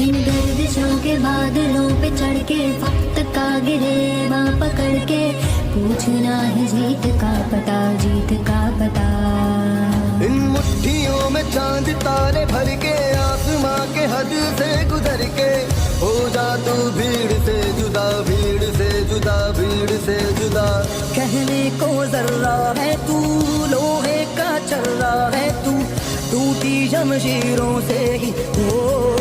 In गर्दिशों के बादलों पे चढ़ के वक्त का गिरेवा पकड़ के। पूछना है जीत का पता, जीत का पता। इन मुट्ठियों में चाँद तारे भर के, आसमां के हद से गुजर के। हो जा तू भीड़ से जुदा, भीड़ से जुदा, भीड़ से जुदा। कहने को जर्रा है तू, लोहे का चर्रा है तू। टूटी जमशीरों से ही हो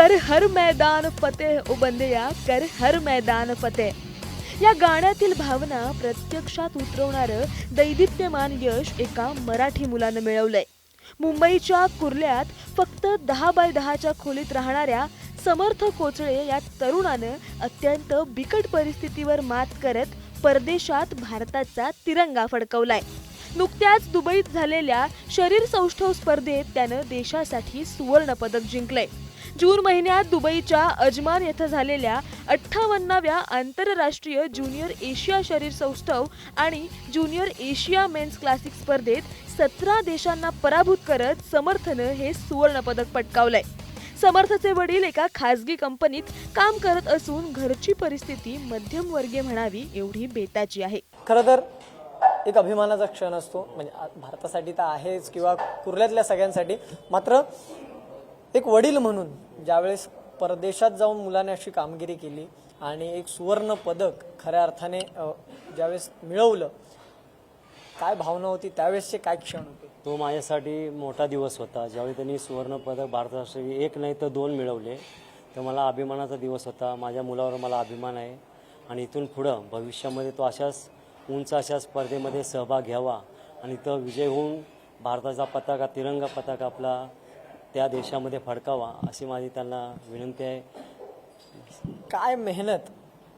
कर हर मैदान फतेह ओ बंदया कर हर मैदान फतेह. या गाण्यातील भावना प्रत्यक्षात उतरवणारं दैदिप्यमान यश एका मराठी मुलानं मिळवलंय. मुंबईच्या कुर्ल्यात फक्त दहा बाय दहाच्या खोलीत राहणाऱ्या समर्थ कोचळे या तरुणानं अत्यंत बिकट परिस्थितीवर मात करत परदेशात भारताचा तिरंगा फडकवलाय. नुकत्याच दुबईत झालेल्या शरीर सौष्ठव स्पर्धेत त्यानं देशासाठी सुवर्ण पदक जिंकलंय. जून महिन्यात दुबईच्या अजमान येथे झालेल्या अठ्ठावन्नाव्या आंतरराष्ट्रीय ज्युनियर एशिया शरीर सौष्ठव आणि ज्युनियर एशिया मेन्स क्लासिक स्पर्धेत सतरा देशांना पराभूत करत समर्थनं हे सुवर्णपदक पटकावलंय. समर्थचे वडील एका खासगी कंपनीत काम करत असून घरची परिस्थिती मध्यमवर्गीय म्हणावी एवढी बेताची आहे. खरं तर एक अभिमानाचा क्षण असतो. म्हणजे भारतासाठी तर आहेच किंवा कुर्ल्यातल्या सगळ्यांसाठी. मात्र एक वडील म्हणून ज्यावेळेस परदेशात जाऊन मुलाने अशी कामगिरी केली आणि एक सुवर्ण पदक खऱ्या अर्थाने ज्यावेळेस मिळवलं काय भावना होती त्यावेळेसचे काय क्षण होते? तो माझ्यासाठी मोठा दिवस होता. ज्यावेळी त्यांनी सुवर्णपदक भारतासाठी एक नाही तर दोन मिळवले तर मला अभिमानाचा दिवस होता. माझ्या मुलावर मला अभिमान आहे आणि इथून पुढं भविष्यामध्ये तो अशाच उंच अशा स्पर्धेमध्ये सहभाग घ्यावा आणि तो विजय होऊन भारताचा पताका तिरंगा पताका आपला त्या देशामध्ये फडकावा अशी माझी त्यांना विनंती आहे. काय मेहनत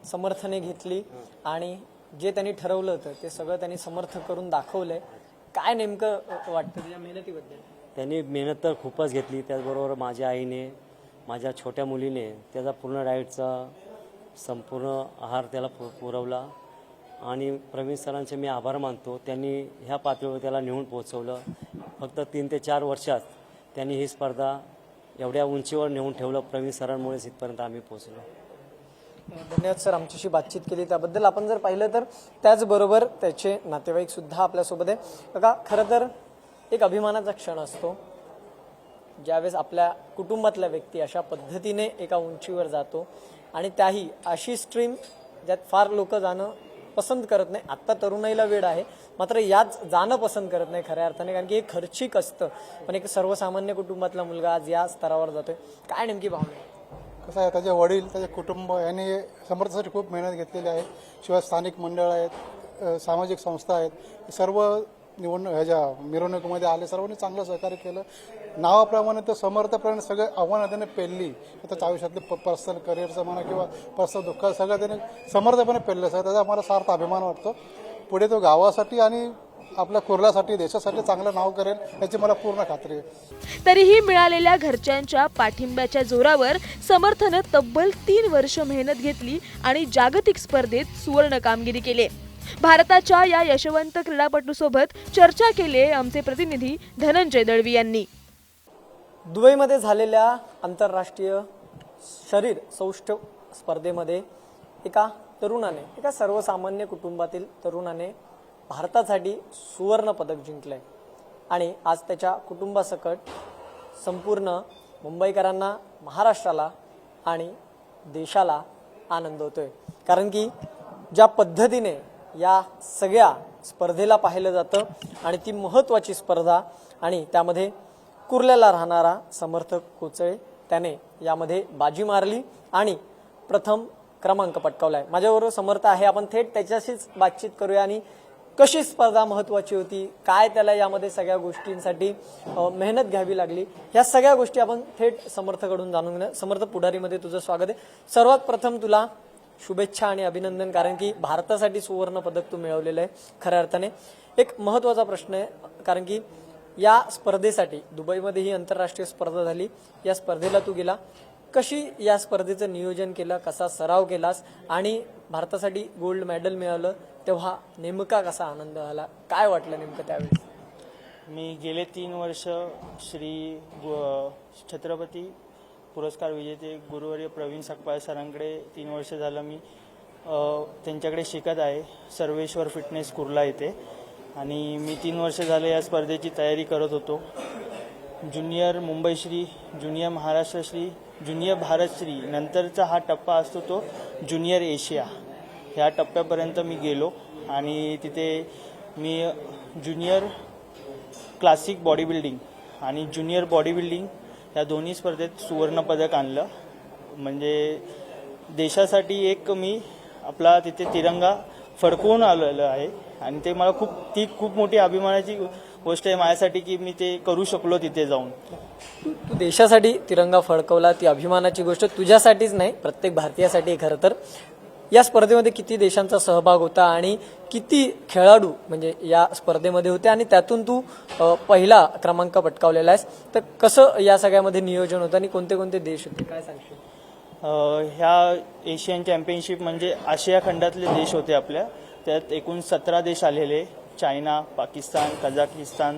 समर्थने घेतली आणि जे त्यांनी ठरवलं होतं ते सगळं त्यांनी समर्थ करून दाखवलंय. काय नेमकं वाटतं त्या मेहनतीबद्दल? त्यांनी मेहनत तर खूपच घेतली. त्याचबरोबर माझ्या आईने माझ्या छोट्या मुलीने त्याचा पूर्ण डाएटचा संपूर्ण आहार त्याला पु पुरवला. आणि प्रवीण सरांचे मी आभार मानतो. त्यांनी ह्या पातळीवर त्याला नेऊन पोहोचवलं. फक्त तीन ते चार वर्षात त्यांनी ही स्पर्धा एवढ्या उंचीवर नेऊन ठेवलं प्रवीण सरांमुळेच इथपर्यंत आम्ही पोहोचलो. धन्यवाद सर आमच्याशी बातचीत केली. त्याबद्दल आपण जर पाहिलं तर त्याचबरोबर त्याचे नातेवाईक सुद्धा आपल्यासोबत आहे. बघा खरं तर एक अभिमानाचा क्षण असतो. ज्यावेळेस आपल्या कुटुंबातला व्यक्ती अशा पद्धतीने एका उंचीवर जातो आणि त्याही अशी स्ट्रीम ज्यात फार लोक जाणं पसंत करत नाही. आत्ता तरुणाईला वेळ आहे. मात्र याच जाणं पसंत करत नाही खऱ्या अर्थाने. कारण की हे खर्चिक असतं. पण एक सर्वसामान्य कुटुंबातला मुलगा आज या स्तरावर जातोय. काय नेमकी भावना आहे? कसं आहे त्याचे वडील त्याचे कुटुंब यांनी समर्थासाठी खूप मेहनत घेतलेली आहे. शिवाय स्थानिक मंडळ आहेत सामाजिक संस्था आहेत. सर्व निवडणूक ह्याच्या मिरवणुकीमध्ये आले सर्वांनी चांगलं सहकार्य केलं. नावाप्रमाणे तर समर्थप्रमाणे सगळे आव्हानं त्याने पेलली. त्याच्या आयुष्यातले पर्सनल करिअरचं म्हणा किंवा पर्सनल दुःख सगळं त्याने समर्थपणे पेललं. सर त्याचा आम्हाला सार्थ अभिमान वाटतो. पुढे तो गावासाठी आणि आपल्या कुर्ल्यासाठी देशासाठी चांगलं नाव करेल याची मला पूर्ण खात्री आहे. तरीही मिळालेल्या घरच्यांच्या पाठिंब्याच्या जोरावर समर्थनं तब्बल तीन वर्ष मेहनत घेतली आणि जागतिक स्पर्धेत सुवर्ण कामगिरी केली. भारताच्या या यशवंत क्रीडापटूसोबत चर्चा केली आहे आमचे प्रतिनिधी धनंजय दळवी यांनी. दुबईमध्ये झालेल्या आंतरराष्ट्रीय शरीर सौष्ठ स्पर्धेमध्ये एका तरुणाने एका सर्वसामान्य कुटुंबातील तरुणाने भारतासाठी सुवर्ण पदक जिंकलंय. आणि आज त्याच्या कुटुंबासकट संपूर्ण मुंबईकरांना महाराष्ट्राला आणि देशाला आनंद होतोय. कारण की ज्या पद्धतीने या सगळ्या स्पर्धेला पाहिलं जातं आणि ती महत्त्वाची स्पर्धा आणि त्यामध्ये कुर्ल्याला राहणारा समर्थक कोचळे त्याने यामध्ये बाजी मारली आणि प्रथम क्रमांक पटकावलाय. माझ्याबरोबर समर्थ आहे. आपण थेट त्याच्याशीच बातचीत करूया आणि कशी स्पर्धा महत्वाची होती काय त्याला यामध्ये सगळ्या गोष्टींसाठी मेहनत घ्यावी लागली ह्या सगळ्या गोष्टी आपण थेट समर्थकडून जाणून घेणार समर्थ पुढारीमध्ये तुझं स्वागत आहे. सर्वात प्रथम तुला शुभेच्छा आणि अभिनंदन कारण की भारतासाठी सुवर्ण पदक तू मिळवलेलं आहे खऱ्या अर्थाने. एक महत्त्वाचा प्रश्न आहे कारण की या स्पर्धेसाठी दुबईमध्ये ही आंतरराष्ट्रीय स्पर्धा झाली या स्पर्धेला तू गेला. कशी या स्पर्धेचं नियोजन केलं कसा सराव केलास आणि भारतासाठी गोल्ड मेडल मिळालं तेव्हा नेमका कसा आनंद झाला काय वाटलं नेमकं त्यावेळेस? मी गेले तीन वर्ष श्री छत्रपती पुरस्कार विजेते गुरुवर्य प्रवीण सकपाळ सरांकडे तीन वर्ष झालं मी त्यांच्याकडे शिकत आहे. सर्वेश्वर फिटनेस कुर्ला येथे. आणि मी तीन वर्ष झाले या स्पर्धेची तयारी करत होतो. Junior Mumbai Shri junior Maharashtra Shri junior Bharat Shri नंतरचा हा टप्पा असतो तो ज्युनियर एशिया. ह्या टप्प्यापर्यंत मी गेलो आणि तिथे मी ज्युनियर क्लासिक बॉडी बिल्डिंग आणि ज्युनियर बॉडी बिल्डिंग या दोन्ही स्पर्धेत सुवर्णपदक आणलं. म्हणजे देशासाठी एक मी आपला तिथे तिरंगा फडकवून आलेलो आहे. आणि ते मला खूप ती खूप मोठी अभिमानाची गोष्ट आहे माझ्यासाठी की मी ते करू शकलो तिथे जाऊन. तू तू देशासाठी तिरंगा फडकवला ती अभिमानाची गोष्ट तुझ्यासाठीच नाही प्रत्येक भारतीयासाठी खरं तर. या स्पर्धेमध्ये किती देशांचा सहभाग होता आणि किती खेळाडू म्हणजे या स्पर्धेमध्ये होते आणि त्यातून तू पहिला क्रमांक पटकावलेला आहेस. तर कसं या सगळ्यामध्ये नियोजन होतं आणि कोणते कोणते देश होते? काय सांगशील? ह्या एशियन चॅम्पियनशिप म्हणजे आशिया खंडातले देश होते आपल्या. त्यात एकूण सतरा देश आलेले. चायना पाकिस्तान कझाकिस्तान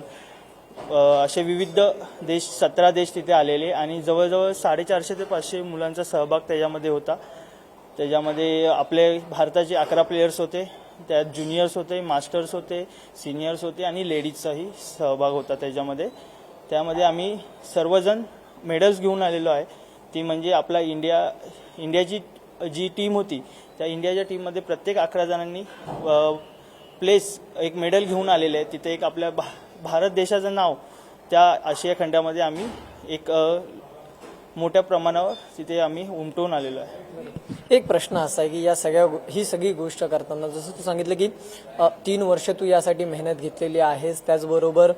असे विविध देश सतरा देश तिथे आलेले आणि जवळजवळ साडेचारशे ते पाचशे मुलांचा सहभाग त्याच्यामध्ये होता. त्याच्यामध्ये आपले भारताचे अकरा प्लेयर्स होते त्यात ज्युनियर्स होते मास्टर्स होते सिनियर्स होते आणि लेडीजचाही सहभाग होता त्याच्यामध्ये. त्यामध्ये आम्ही सर्वजण मेडल्स घेऊन आलेलो आहे. ती म्हणजे आपला इंडिया इंडियाची जी टीम होती त्या इंडियाच्या टीममध्ये प्रत्येक अकरा जणांनी प्लेस एक मेडल घेऊन आलेले आहे तिथे एक आपल्या भा भारत देशाचं नाव त्या आशिया खंडामध्ये आम्ही एक मोठ्या प्रमाणावर तिथे आम्ही उमटवून आलेलो आहे. एक प्रश्न असा आहे की या सगळ्या ही सगळी गोष्ट करताना जसं तू सांगितलं की तीन वर्ष तू यासाठी मेहनत घेतलेली आहेस त्याचबरोबर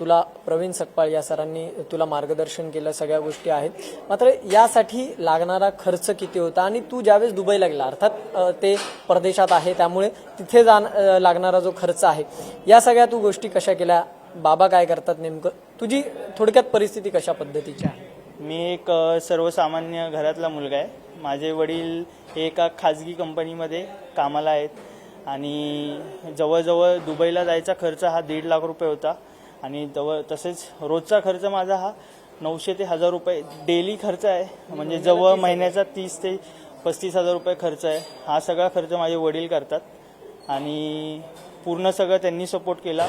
तुला प्रवीण सकपाळ या सरांनी तुला मार्गदर्शन केलं सगळ्या गोष्टी आहेत. मात्र यासाठी लागणारा खर्च किती होता? आणि तू ज्यावेळेस दुबईला गेला अर्थात ते परदेशात आहे त्यामुळे तिथे जाण लागणारा जो खर्च आहे या सगळ्या तू गोष्टी कशा केल्या? बाबा काय करतात नेमकं? तुझी थोडक्यात परिस्थिती कशा पद्धतीची आहे? मी एक सर्वसामान्य घरातला मुलगा आहे. माझे वडील हे एका खाजगी कंपनीमध्ये कामाला आहेत आणि जवळजवळ दुबईला जायचा खर्च हा दीड लाख रुपये होता आणि जवळ तसेच रोजचा खर्च माझा हा नऊशे ते हजार रुपये डेली खर्च आहे. म्हणजे जवळ महिन्याचा तीस ते पस्तीस हजार रुपये खर्च आहे. हा सगळा खर्च माझे वडील करतात आणि पूर्ण सगळं त्यांनी सपोर्ट केला.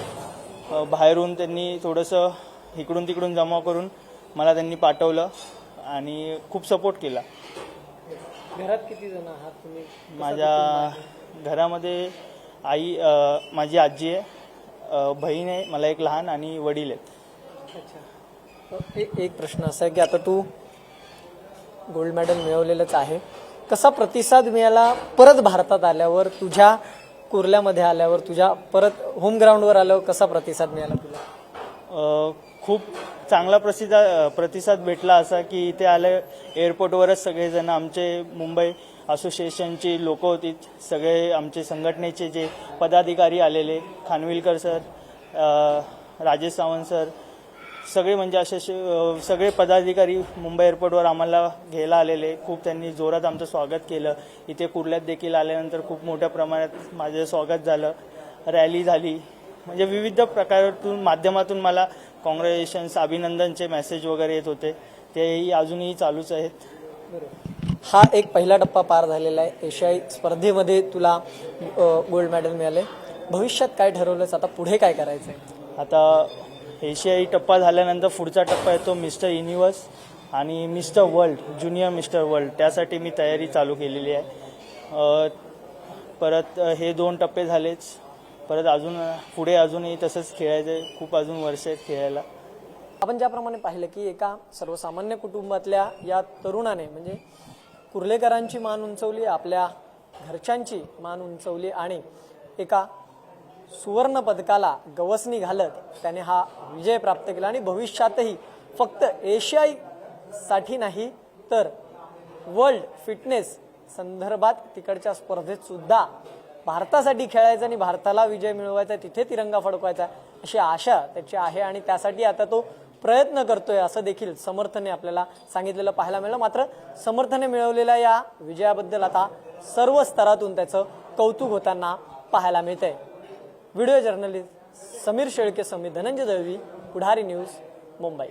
बाहेरून त्यांनी थोडंसं इकडून तिकडून जमा करून मला त्यांनी पाठवलं आणि खूप सपोर्ट केला. घरात किती जण आहात तुम्ही? माझ्या घरामध्ये आई अ, माझी आजी आहे अ, बहीण आहे मला एक लहान आणि वडील आहेत. अच्छा. एक एक प्रश्न असा आहे की आता तू गोल्ड मेडल मिळवलेलंच आहे. कसा प्रतिसाद मिळाला परत भारतात आल्यावर तुझ्या कुर्ल्यामध्ये आल्यावर तुझ्या परत होम ग्राउंडवर आल्यावर कसा प्रतिसाद मिळाला तुला? खूप चांगला प्रसिद्ध प्रतिसाद भेटला असा की इथे आले एअरपोर्टवरच सगळेजण आमचे मुंबई असोसिएशनची लोक होती. सगळे आमचे संघटनेचे जे पदाधिकारी आलेले खानविलकर सर राजेश सावंत सर सगळे म्हणजे असे सगळे पदाधिकारी मुंबई एअरपोर्टवर आम्हाला घ्यायला आलेले. खूप त्यांनी जोरात आमचं स्वागत केलं. इथे कुर्ल्यात देखील आल्यानंतर खूप मोठ्या प्रमाणात माझं स्वागत झालं. रॅली झाली. म्हणजे विविध प्रकारातून माध्यमातून मला कॉंग्रॅच्युलेशन्स अभिनंदनचे मेसेज वगैरे येत होते. तेही अजूनही चालूच आहेत. हा एक पहिला टप्पा पार झालेला आहे. एशियाई स्पर्धेमध्ये तुला गोल्ड मेडल मिळाले. भविष्यात काय ठरवलंस? आता पुढे काय करायचं आहे आता एशियाई टप्पा झाल्यानंतर पुढचा टप्पा येतो मिस्टर युनिवर्स आणि mister world junior mister world. त्यासाठी मी तयारी चालू केलेली आहे. परत हे दोन टप्पे झालेच. परत अजून पुढे अजूनही तसंच खेळायचं आहे खूप अजून वर्ष आहेत खेळायला. आपण ज्याप्रमाणे पाहिलं की एका सर्वसामान्य कुटुंबातल्या या तरुणाने म्हणजे कुर्लेकरांची मान उंचवली आपल्या घरच्यांची मान उंचवली आणि एका सुवर्ण पदकाला गवसणी घालत त्याने हा विजय प्राप्त केला. आणि भविष्यातही फक्त एशियाईसाठी नाही तर वर्ल्ड फिटनेस संदर्भात तिकडच्या स्पर्धेत सुद्धा भारतासाठी खेळायचं आणि भारताला विजय मिळवायचा तिथे तिरंगा फडकवायचा अशी आशा त्याची आहे आणि त्यासाठी आता तो प्रयत्न करतोय असं देखील समर्थने आपल्याला सांगितलेलं पाहायला मिळलं. मात्र समर्थने मिळवलेल्या या विजयाबद्दल आता सर्व स्तरातून त्याचं कौतुक होताना पाहायला मिळतंय. व्हिडिओ जर्नलिस्ट समीर शेळके समी धनंजय दळवी पुढारी न्यूज मुंबई.